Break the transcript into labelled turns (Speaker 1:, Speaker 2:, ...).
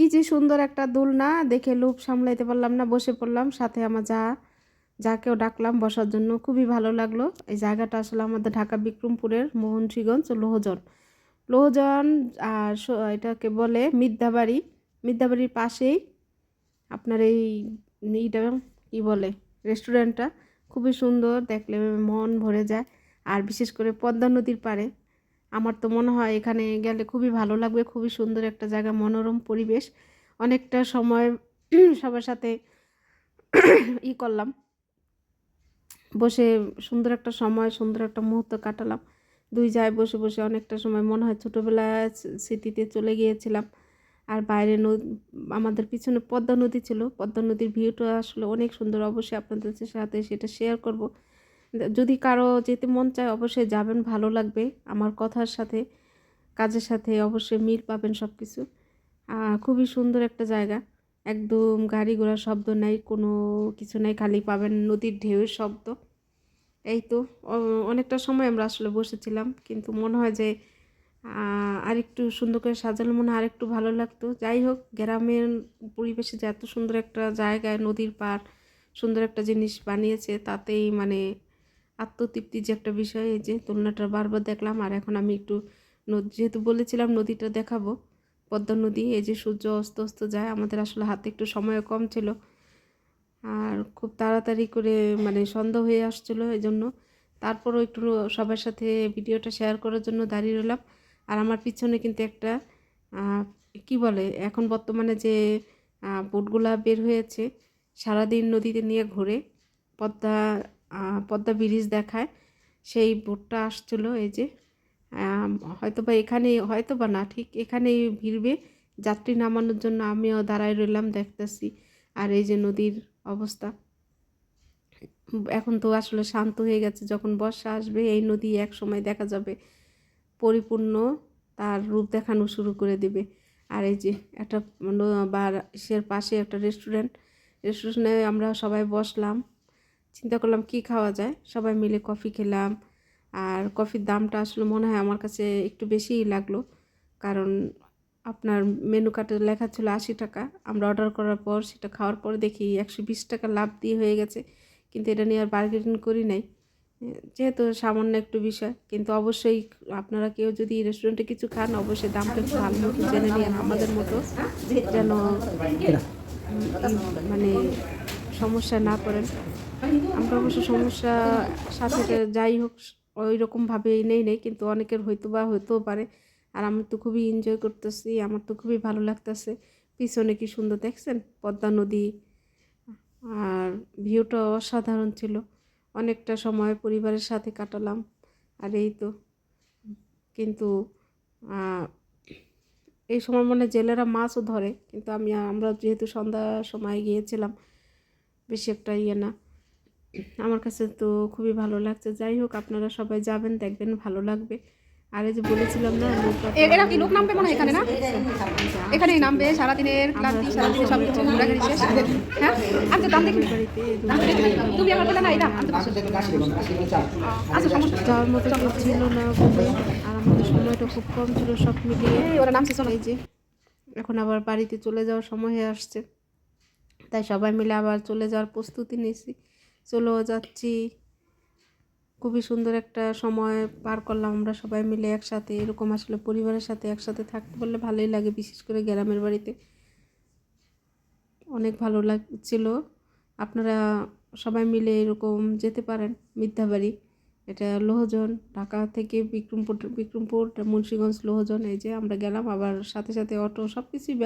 Speaker 1: কি যে সুন্দর একটা দোলনা, দেখে লোভ সামলাইতে পারলাম না, বসে পড়লাম। সাথে আমার যা, যাকেও ডাকলাম বসার জন্য খুবই ভালো লাগল। এই জায়গাটা আসলে আমাদের ঢাকা বিক্রমপুরের মোহনসিগঞ্জ লোহজন। লোহজন আর এটাকে বলে মিদ্যাবাড়ি মিদ্যাবাড়ির পাশেই আপনার এই এইটা কী বলে, রেস্টুরেন্টটা। খুবই সুন্দর, দেখলে মন ভরে যায়। আর বিশেষ করে পদ্মা নদীর পাড়ে। আমার তো মনে হয় এখানে গেলে খুবই ভালো লাগবে, খুবই সুন্দর একটা জায়গা, মনোরম পরিবেশ। অনেকটা সময় সবার সাথে ই করলাম। বসে সুন্দর একটা সময়, সুন্দর একটা মুহূর্ত কাটালাম। দুই যায় বসে বসে অনেকটা সময়, মনে হয় ছোটোবেলায় স্মৃতিতে চলে গিয়েছিলাম। আর বাইরে আমাদের পিছনে পদ্মা নদী ছিল। পদ্মা নদীর ভিউটা আসলে অনেক সুন্দর। অবশ্যই আপনাদের সাথে সেটা শেয়ার করব। যদি কারও যেতে মন চায় অবশ্যই যাবেন, ভালো লাগবে আমার কথার সাথে, কাজের সাথে অবশ্যই মিল পাবেন সব কিছু খুবই সুন্দর একটা জায়গা। একদম গাড়ি ঘোড়ার শব্দ নাই, কোনো কিছু নাই, খালি পাবেন নদীর ঢেউয়ের শব্দ। এই তো অনেকটা সময় আমরা আসলে বসেছিলাম, কিন্তু মনে হয় যে আরেকটু সুন্দর করে সাজানো মনে হয় আরেকটু ভালো লাগতো। যাই হোক, গ্রামের পরিবেশে যে এত সুন্দর একটা জায়গায় নদীর পাড়, সুন্দর একটা জিনিস বানিয়েছে, তাতেই মানে আত্মতৃপ্তির যে একটা বিষয়, এই যে তুলনাটা বারবার দেখলাম। আর এখন আমি একটু যেহেতু বলেছিলাম নদীটা দেখাবো, পদ্মা নদী, এই যে সূর্য অস্ত অস্ত যায়, আমাদের আসলে হাতে একটু সময় কম ছিল। আর খুব তাড়াতাড়ি করে মানে সন্ধ্যা হয়ে আসছিল এই জন্য তারপরও একটু সবার সাথে ভিডিওটা শেয়ার করার জন্য দাঁড়িয়ে রইলাম। আর আমার পিছনে কিন্তু একটা কি বলে, এখন বর্তমানে যে বোটগুলা বের হয়েছে, সারাদিন নদীতে নিয়ে ঘুরে, পদ্মা পদ্মা ব্রিজ দেখায়। সেই বোটটা আসছিল এই যে হয়তো বা এখানেই হয়তো বা না, ঠিক এখানেই ভিড়বে। যাত্রী নামানোর জন্য আমিও দাঁড়ায় রইলাম, দেখতেছি। আর এই যে নদীর অবস্থা। এখন তো আসলে শান্ত হয়ে গেছে, যখন বর্ষা আসবে, এই নদী এক সময় দেখা যাবে। পরিপূর্ণ তার রূপ দেখানো শুরু করে দেবে। আর এই যে একটা বা পাশে একটা রেস্টুরেন্ট রেস্টুরেন্টে আমরা সবাই বসলাম। চিন্তা করলাম কি খাওয়া যায়? সবাই মিলে কফি খেলাম। আর কফির দামটা আসলে মনে হয় আমার কাছে একটু বেশিই লাগল। কারণ আপনার মেনু কার্ডে লেখা ছিল আশি টাকা। আমরা অর্ডার করার পর, সেটা খাওয়ার পর দেখি একশো বিশ টাকা লাভ দিয়ে হয়ে গেছে। কিন্তু এটা নিয়ে আর বার্গেনিং করি নাই। যেহেতু সামান্য একটু বিষয়, কিন্তু অবশ্যই আপনারা কেউ যদি রেস্টুরেন্টে কিছু খান, অবশ্যই দামটা একটু ভালো মতো জেনে নিন আমাদের মতো। যেন মানে সমস্যা না পড়েন। আমরা অবশ্য সমস্যা সাথে যাই হোক ওই রকমভাবে নেই নেই, কিন্তু অনেকের হয়তো বা হতেও পারে। আর আমি তো খুবই এনজয় করতেছি, আমার তো খুবই ভালো লাগতেছে। পিছনে কি সুন্দর দেখছেন? পদ্মা নদী। আর ভিউটা অসাধারণ ছিল। অনেকটা সময় পরিবারের সাথে কাটালাম, আর এই তো। কিন্তু এই সময় মানে জেলেরা মাছও ধরে, কিন্তু আমি, আমরা যেহেতু সন্ধ্যার সময় গিয়েছিলাম বেশি একটা ইয়ে না। আমার কাছে তো খুবই ভালো লাগছে। যাই হোক আপনারা সবাই যাবেন দেখবেন ভালো লাগবে। আর এই যে বলেছিলাম না
Speaker 2: এরা কি লোক নামবে মনে হয় এখানে না? এখানেই নামবে সারাদিনের ক্লান্তি সারাদিনের সব কিছু ঘোরাঘুরি শেষ। হ্যাঁ? আমি তো দাম দেখি। তুমি আমার বলে না আমি আচ্ছা সমস্যা
Speaker 1: যাওয়ার মতো ছিল না আর আমাদের সময়টা খুব কম ছিল সব মিলিয়ে।
Speaker 2: ওরা নামছে
Speaker 1: এই যে এখন আবার বাড়িতে চলে যাওয়ার সময় হয়ে আসছে। তাই সবাই মিলে আবার চলে যাওয়ার প্রস্তুতি নিয়েছি। চলেও যাচ্ছি। খুবই সুন্দর একটা সময় পার করলাম আমরা সবাই মিলে একসাথে। এরকম আসলে পরিবারের সাথে একসাথে থাকতে পারলে ভালোই লাগে, বিশেষ করে গ্রামের বাড়িতে। অনেক ভালো লাগছিল। আপনারা সবাই মিলে এরকম যেতে পারেন মিথ্যাবাড়ি এটা লোহজন, ঢাকা থেকে বিক্রমপুর বিক্রমপুর, মুন্সিগঞ্জ, লোহজন, এই যে আমরা গেলাম, আবার সাথে সাথে অটো সব কিছুই